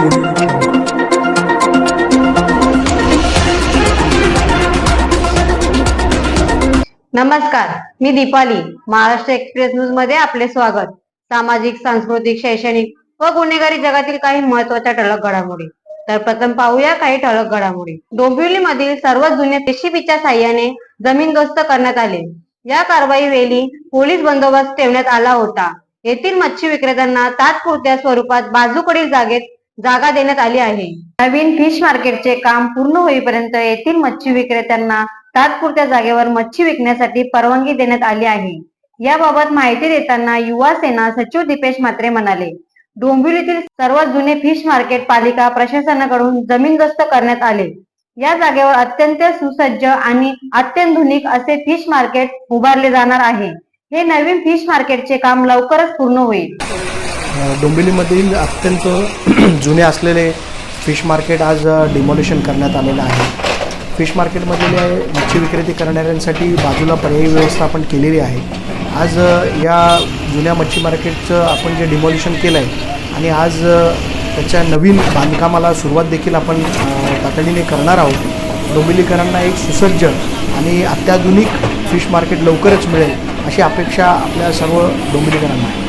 नमस्कार मी दीपाली महाराष्ट्र एक्सप्रेस न्यूजमध्ये आपले स्वागत. सामाजिक सांस्कृतिक शैक्षणिक व गुन्हेगारी जगातील काही महत्त्वाच्या ठळक घडामोडी. तर प्रथम पाहूया काही ठळक घडामोडी. डोंबिवली मधील सर्व जुने जेसीबीच्या साह्याने जमीनदोस्त करण्यात आले. या कारवाई वेळी पोलीस बंदोबस्त ठेवण्यात आला होता. येथील मच्छी विक्रेत्यांना तात्पुरत्या स्वरूपात बाजूकडील जागेत जागा देण्यात आली आहे. नवीन फिश मार्केटचे काम पूर्ण होईपर्यंत येथील मच्छी विक्रेत्यांना तात्पुरत्या जागेवर मच्छी विकण्यासाठी परवानगी देण्यात आली आहे. याबाबत माहिती देताना युवा सेना सचिव दीपेश म्हात्रे म्हणाले डोंबिवलीतील सर्वात जुने फिश मार्केट पालिका प्रशासनाकडून जमीनदोस्त करण्यात आले. या जागेवर अत्यंत सुसज्ज आणि अत्यंधुनिक असे फिश मार्केट उभारले जाणार आहे. हे नवीन फिश मार्केटचे काम लवकरच पूर्ण होईल. डोंबिवलीमधील अत्यंत जुने असलेले फिश मार्केट आज डिमॉलिशन करण्यात आलेलं आहे. फिश मार्केटमधले मच्छी विक्रेती करणाऱ्यांसाठी बाजूला पर्यायी व्यवस्था आपण केलेली आहे. आज या जुन्या मच्छी मार्केटचं आपण जे डिमॉलिशन केलं आहे आणि आज त्याच्या नवीन बांधकामाला सुरुवात देखील आपण तातडीने करणार आहोत. डोंबिवलीकरांना एक सुसज्ज आणि अत्याधुनिक फिश मार्केट लवकरच मिळेल अशी अपेक्षा आपल्या सर्व डोंबिवलीकरांना आहे.